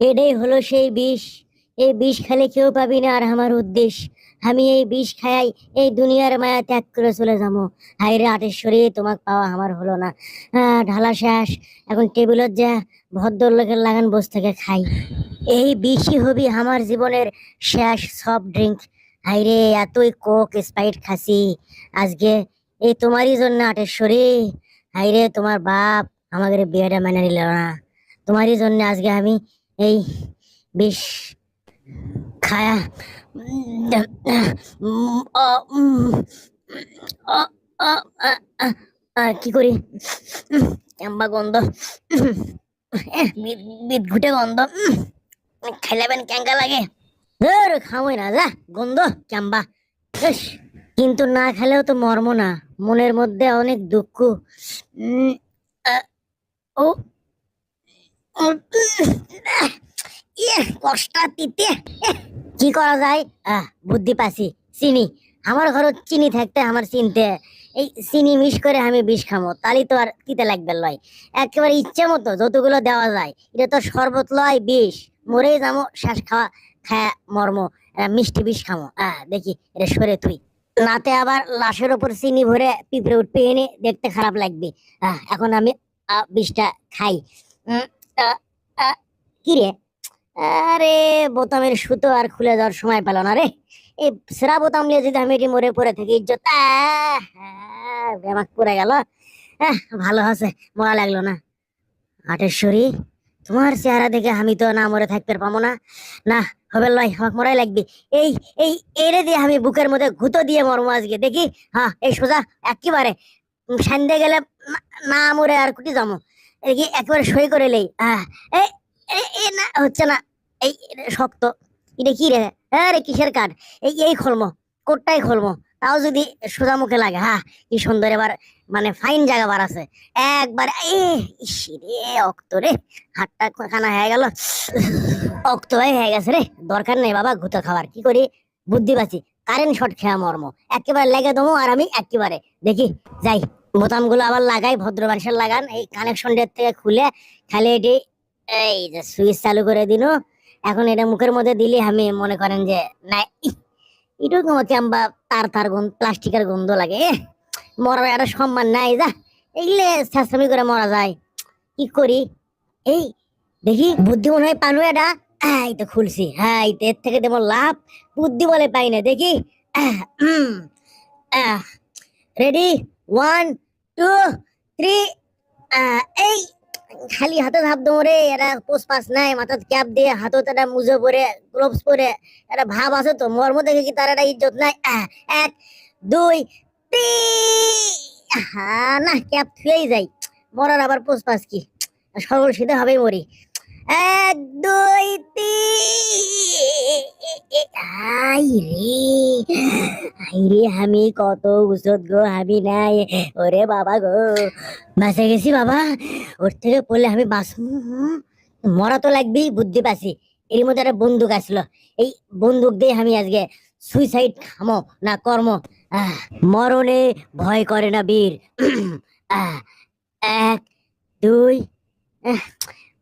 এটাই হলো সেই বিষ। এই বিষ খেলে কেউ পাবি না। আর আমার উদ্দেশ্য, আমি এই বিষ খাই এই দুনিয়ার মায়া ত্যাগ করে চলে যাব। হাইরে আটেশ্বরী, তোমাক পাওয়া আমার হলো না। ঢালা শেষ এখন টেবিলত যা, ভদ্রলোকের লাগান বস থেকে খাই। এই বিষই হবি আমার জীবনের শেষ সফট ড্রিঙ্ক। হাইরে এতই কোক, স্প্রাইট খাসি। আজকে এই তোমারই জন্য আটেশ্বরী। হাইরে তোমার বাপ আমাদের বিয়েটা মেনে নিল না। তোমারই জন্য আজকে আমি এই বিষ খায়া কি করি চাম্বা গন্ধ বিদঘুটে গন্ধ উম, খাইলেবেন ক্যাঙ্কা লাগে খাওয়াই না যা গন্ধ ইস, কিন্তু না খেলেও তো মর্ম না মনের মধ্যে অনেক দুঃখ ও উম, আহ, কষ্টাতিতে এহ, কি করা যায়? বুদ্ধি পাছি চিনি। আমার ঘরত চিনি থাকতে আমার চিনতে। এই চিনি মিশ করে আমি বিষ খামো। তালি তো আর তিতে লাগবে লয়। একেবারে ইচ্ছে মতো যতগুলো দেওয়া যায়। এটা তো শরবত লয় বিষ। মরেই যাব শ্বাস খাওয়া খায়া মর্ম মিষ্টি বিষ খামো। আহ দেখি এটা সরে তুই নাতে আবার লাশের ওপর চিনি ভরে পিঁপড়ে উঠবে এনে দেখতে খারাপ লাগবে। এখন আমি বিষটা খাই। উম, আহ, আহ, কি রে? আরে বোতামের সুতো আর খুলে দেওয়ার সময় পেল না রে। এই সেরা বোতাম নিয়ে যদি আমি এটি মরে পড়ে থাকি ইজ্জত। আহ, আহ, পড়ে গেল। ভালো আছে মরা লাগল না। আটেশ্বরী তোমার চেহারা দেখে আমি তো না মরে থাকতে পাবো না। না হবে লয় আমাকে মরাই লাগবে। এই এই এরে দিয়ে আমি বুকের মধ্যে গুঁতো দিয়ে মরমো আজকে। দেখি হ্যাঁ এই সোজা একেবারে সান্দে গেলে না- মরে আর কুটি যাব। দেখি একেবারে সই করে লেই। আহ এই এ- না, হচ্ছে না। এই শক্ত। এটা কি রে? আরে কিসের কাঠ? এই এই খলমো, কোটটাই খলমো। তাও যদি সোজা মুখে লাগে হ্যাঁ কি সুন্দর এবার মানে ফাইন জায়গা বার আছে। একবার রে, অক্ত রে। হাতটা খানা হয়ে গেল। অক্ত হয়ে হয়ে গেছে রে। দরকার নেই বাবা ঘুতো খাবার কি করি? বুদ্ধি পাচ্ছি। কারেন্ট শর্ট খেয়া মর্ম। একেবারে লেগে দেবো আর আমি একেবারে। দেখি, যাই। বোতামগুলো আবার লাগাই ভদ্র মানুষের লাগান। এই কানেকশন থেকে খুলে, খালি এটি এই যে সুইচ চালু করে দিল। এখন এটা মুখের মধ্যে দিলে আমি মনে করেন যে না এটু চাম্বা তার তার গন্ধ, প্লাস্টিকের গন্ধ লাগে। মরার একটা সম্মান নাই, যা। এগুলো চেষ্টামি করে মরা যায়। কি করি? এই, দেখি, বুদ্ধি মনে হয় পানু এটা। এই তো খুলছি। হ্যাঁ এর থেকে তেমন লাভ বুদ্ধি বলে পাই না। দেখি। রেডি ওয়ান টু থ্রি এই খালি হাতে ধাপ দৌড়ে এরা পোষ পাস নাই মাথাত ক্যাপ দিয়ে হাতত একটা মুজো পরে গ্লোভস পরে একটা ভাব আছে তো, মর্ম দেখে কি তার একটা ইজ্জত নাই? এক, দুই, তিন। না, ক্যাপ থুয়েই যাই। মরার আবার পোষ পাস কি? সরল সিধে হবেই মরি। এক, দুই, তিন। আই রে আমি কত উসত গো, আমি নাই। ওরে বাবা গো। বাঁচে গেছি বাবা। ওর থেকে পড়লে আমি বাঁচ মরা তো লাগবেই, বুদ্ধি পাচ্ছি। এর মধ্যে একটা বন্দুক আসলো। এই বন্দুক দিয়ে আমি আজকে সুইসাইড খামো না কর্ম। মরণে ভয় করে না বীর। এক, দুই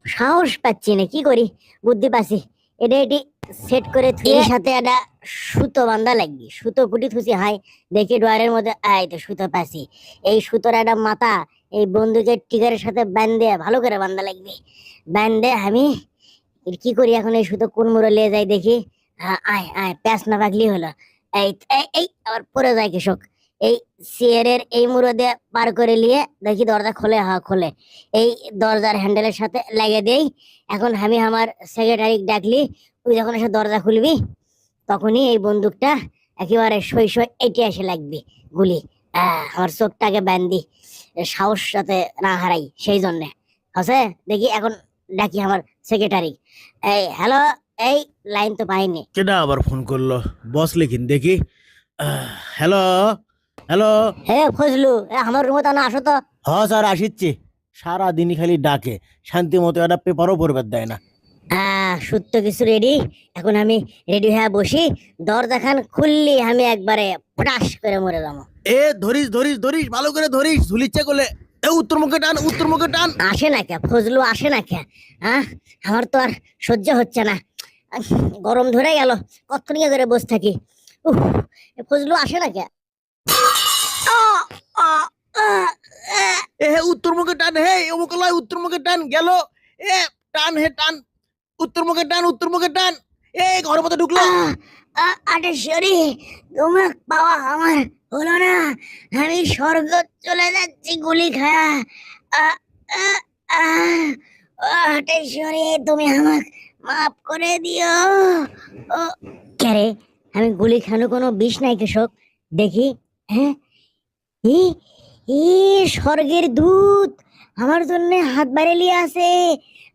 সাহস পাচ্ছি না, কি করি? বুদ্ধি পাচ্ছি। এটা এটি সেট করে থুয়ে সাথে একটা সুতো বান্ধা লাগবে। সুতো কুটি থুসি হাই দেখি ডোয়ারের মধ্যে আয় তো সুতো পাচ্ছি এই সুতোর একটা মাথা এই বন্দুকের টিকারের সাথে বান্ধে ভালো করে বান্ধা লাগবে। বান্ধে আমি কি করি এখন এই সুতো কোন মোড়ে নিয়ে যাই দেখি? হ্যাঁ, আয় আয় প্যাস না পাকলি হলো। এই এই- এই আবার পরে যায় কৃষক। এই চেয়ারের এই মুড়ো দিয়ে পার করে নিয়ে দেখি দরজা খোলে হা খোলে। এই দরজার হ্যান্ডেলের সাথে লাগিয়ে দেই। এখন আমি আমার সেক্রেটারি ডাকলি, তুই যখন এসে দরজা খুলবি, তখনই এই বন্দুকটা একেবারে সই সই এটি এসে লাগবে, গুলি। আমার চোখটাকে বান্ধি সাহস সাথে না হারাই, সেই জন্যে। আছে দেখি এখন ডাকি আমার সেক্রেটারি এই, হ্যালো, এই লাইন তো পাইনি। কেডা আবার ফোন করল? বস লিখিন, দেখি। হ্যালো? হ্যালো? হ্যাঁ ফজলু এ, আমার রুমে তো না আসো তো। হ স্যার আসিচ্ছি। সারা দিনই খালি ডাকে শান্তি মতো একটা পেপারও পড়বে দেয় না। সত্য কিছু রেডি এখন আমি রেডি হয়ে বসি দরজা খান খুললি আমি একবারে ফটাস করে মরে যাব। এ ধরিস ধরিস ধরিস ভালো করে ধরিস ঝুলিচ্ছে কোলে এ উত্তর মুখে টান উত্তর মুখে টান। আসে না কে? ফজলু আসে না কে? হ্যাঁ আমার তো আর সহ্য হচ্ছে না। গরম ধরে গেল কতক্ষণ ধরে বসে থাকি। উফ, ফজলু আসে না কে? এ হে উত্তর টান, হে অমুক লয় উত্তর মুখে টান, গেল। এ টান, হে টান উত্তর মুখে টান উত্তর মুখে টান। এ ঢুকলো। তোমার পাওয়া আমার হলো না। আমি স্বর্গ চলে যাচ্ছি, গুলি খায়া। আটে শরী তুমি আমাকে মাফ করে দিও। ও আমি গুলি খানো কোনো বিষ নাই, কৃষক। দেখি হ্যাঁ? ই স্বর্গের দূত, আমার জন্য হাত বাড়ে লিয়ে আছে,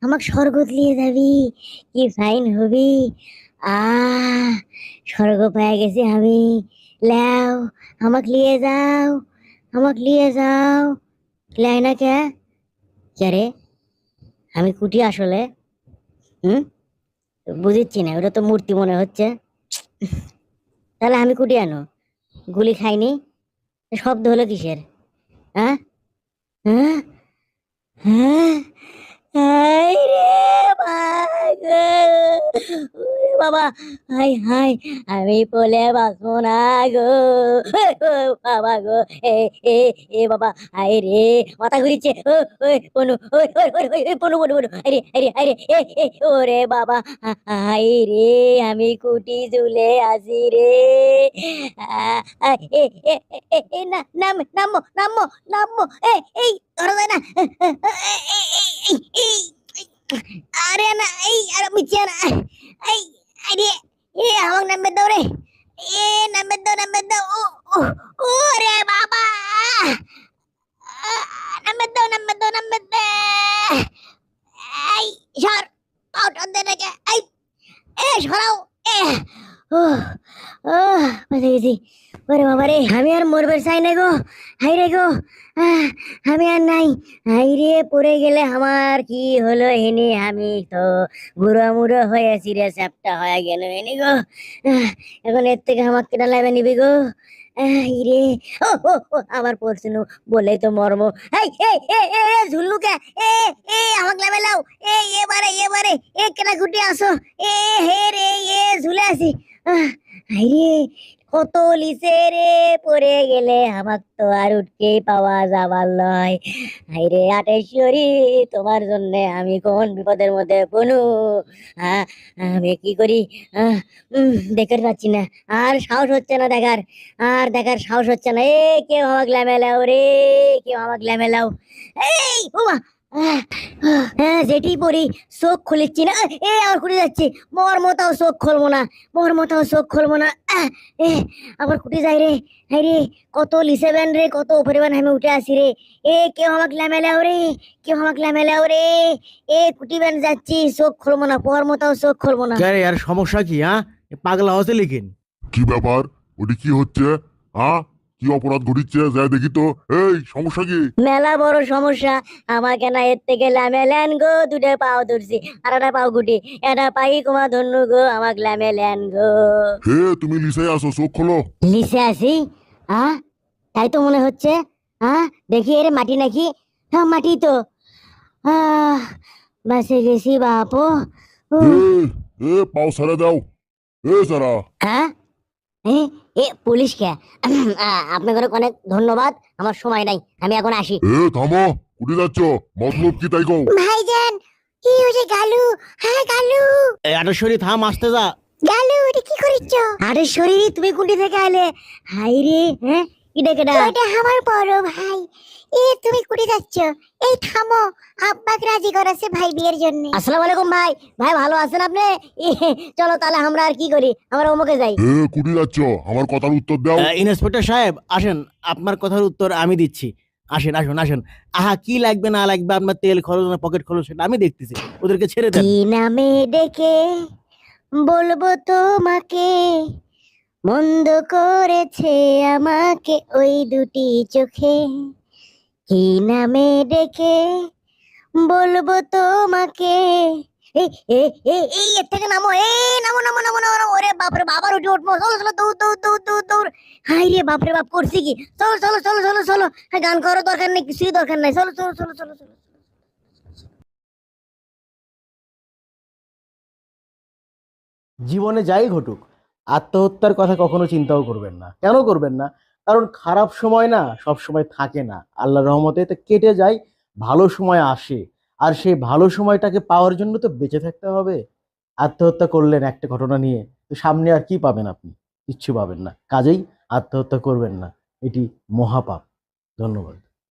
আমাকে স্বর্গ নিয়ে যাবি, কি ফাইন হবি। আহ, স্বর্গ পেয়ে গেছি আমি, লেও, আমাকে নিয়ে যাও, আমাকে নিয়ে যাও। লাই না কে? কে রে? আমি কুটি আসলে, হুম? বুঝিচ্ছি না, ওটা তো মূর্তি মনে হচ্ছে। তাহলে আমি কুটি আনো, গুলি খাইনি? শব্দ হলো কিসের? হ্যাঁ হ্যাঁ হ্যাঁ হাই রে বাবা ওরে বাবা। হাই হাই, আমি বলে বাঁচবো না গো। বাবা গো। এ এ এ, বাবা। হাই রে, মাথা ঘুরিচ্ছে। পনু এ ওরে বাবা। হাই রে, আমি কুটি ঝুলে আসি রে। এ না, নাম, নামো নামো নামো, এ, এই না। আরে না, এই, আরে মিছিয়া না। এই আরে এ আমাকে নাম্বার দাও রে এ নাম্বার দাও নাম্বার দাও ও ও ও রে বাবা নাম্বার দাও নাম্বার দাও নাম্বার দে এই সর পাউডার দে নাকি এই এ সরাও এ ও ও বেঁচে গেছি ওরে বাবা রে আমি আর মরবে চাই না গো। হাই রে গো। আমি আর নাই। হাই রে, পড়ে গেলে আমার কি হলো এনে আমি তো বুড়ো মুড়ো হয়েছি রে চ্যাপটা হয়ে গেল এনে গো। এখন এর থেকে আমাকে কেটা লাগবে নিবি গো। রে। আবার পড়ছিল বলেই তো মর্ম। এই এ এ আমাকে লাও। এ, এবারে এবারে, এ কেনা ঘুটে আসো। এ, হে রে, এ, ঝুলে আসি আহ, হাই রে কত লিসে রে পড়ে গেলে আমার তো আর উঠকেই পাওয়া যাবার নয়। হাই রে আটেশ্বরী তোমার জন্য আমি কোন বিপদের মধ্যে বনু আমি কি করি? উম, দেখতে পাচ্ছি না। আর সাহস হচ্ছে না দেখার। আর দেখার সাহস হচ্ছে না। এ কেউ আমাকে ল্যামেলাও রে কেউ আমাকে ল্যামেলাও। এই হ্যাঁ যেটি পড়ি চোখ খুলিচ্ছি না। এ আর খুলে যাচ্ছি। মর মতাও চোখ খুলবো না মর মতাও চোখ খুলবো না। আহ, এ আবার খুঁটে যাই রে হাই রে কত লিসে ব্যান রে কত উপরে ব্যান আমি উঠে আসি রে। এ কেউ আমাকে ল্যামেলাও রে কেউ আমাকে ল্যামেলাও রে। এ কুটি ব্যান যাচ্ছি চোখ খুলবো না পর মতাও চোখ খুলবো না। আর সমস্যা কি হ্যাঁ? পাগলা হচ্ছে লিখিন কি ব্যাপার? ওটি কি হচ্ছে? হ্যাঁ কি অপরাধ ঘটিচ্ছে? যাই দেখি তো। এই সমস্যা কি? মেলা বড় সমস্যা। আমাকে না এর থেকে ল্যামেলেন গো দুটো পাও ধরছি। আর একটা পাও গুটি। এটা পাই কুমা ধন্য গো আমাকে ল্যামেলেন গো। হে তুমি লিসে আসো চোখ খোলো। লিসে আসি? হ্যাঁ তাই তো মনে হচ্ছে। হ্যাঁ দেখি এর মাটি নাকি? হ্যাঁ মাটি তো। আহ বাসে গেছি বাপু। এ পাও ছেড়ে দাও। এ সারা। হ্যাঁ? এ এ পুলিশ কে আপনাদের অনেক ধন্যবাদ আমার সময় নাই আমি এখন আসি। এ থামো উঠে যাচ্ছ মতলব কি তাই কও? ভাইজান কি হয়েছে গালু হ্যাঁ গালু। এ আটেশ্বরী থাম আসতে যা। গালু এটা কি করিচ্ছ? আরে শরীরে তুমি কোনটি থেকে আইলে। হাই রে হ্যাঁ? কিডা কেডা ওটা আমার বড় ভাই। এ তুমি কুড়ি যাচ্ছ? এই থামো আব্বাকে রাজি করাছে ভাই বিয়ের জন্য। আসসালামু আলাইকুম ভাই। ভাই ভালো আছেন আপনি? চলো তাহলে আমরা আর কি করি? আমরা অমুকে যাই। এ কুটি যাচ্ছ? আমার কথার উত্তর দাও। ইন্সপেক্টর সাহেব আসেন। আপনার কথার উত্তর আমি দিচ্ছি। আসেন আসুন আসেন। আহা কি লাগবে না লাগবে? আপনার তেল খরচ না পকেট খরচ সেটা আমি দেখতেছি। ওদেরকে ছেড়ে দেন। কি নামে ডেকে বলব তোমাকে? মন্দ করেছে আমাকে ওই দুটি চোখে। কি নামে ডেকে বলব তোমাকে? এই থেকে নামো নামো নামো নামো বাপরে রে বাপরে বাপ, করছি কি? হ্যাঁ গান দরকার নেই, কিছুই দরকার জীবনে যাই ঘটুক আত্মহত্যার কথা কখনো চিন্তাও করবেন না। কেন করবেন না? কারণ খারাপ সময় না সব সময় থাকে না। আল্লাহ রহমতে তো কেটে যায়, ভালো সময় আসে। আর সেই ভালো সময়টাকে পাওয়ার জন্য তো বেঁচে থাকতে হবে। আত্মহত্যা করলেন একটা ঘটনা নিয়ে, তো সামনে আর কি পাবেন আপনি? কিচ্ছু পাবেন না। কাজেই আত্মহত্যা করবেন না। এটি মহাপাপ। ধন্যবাদ।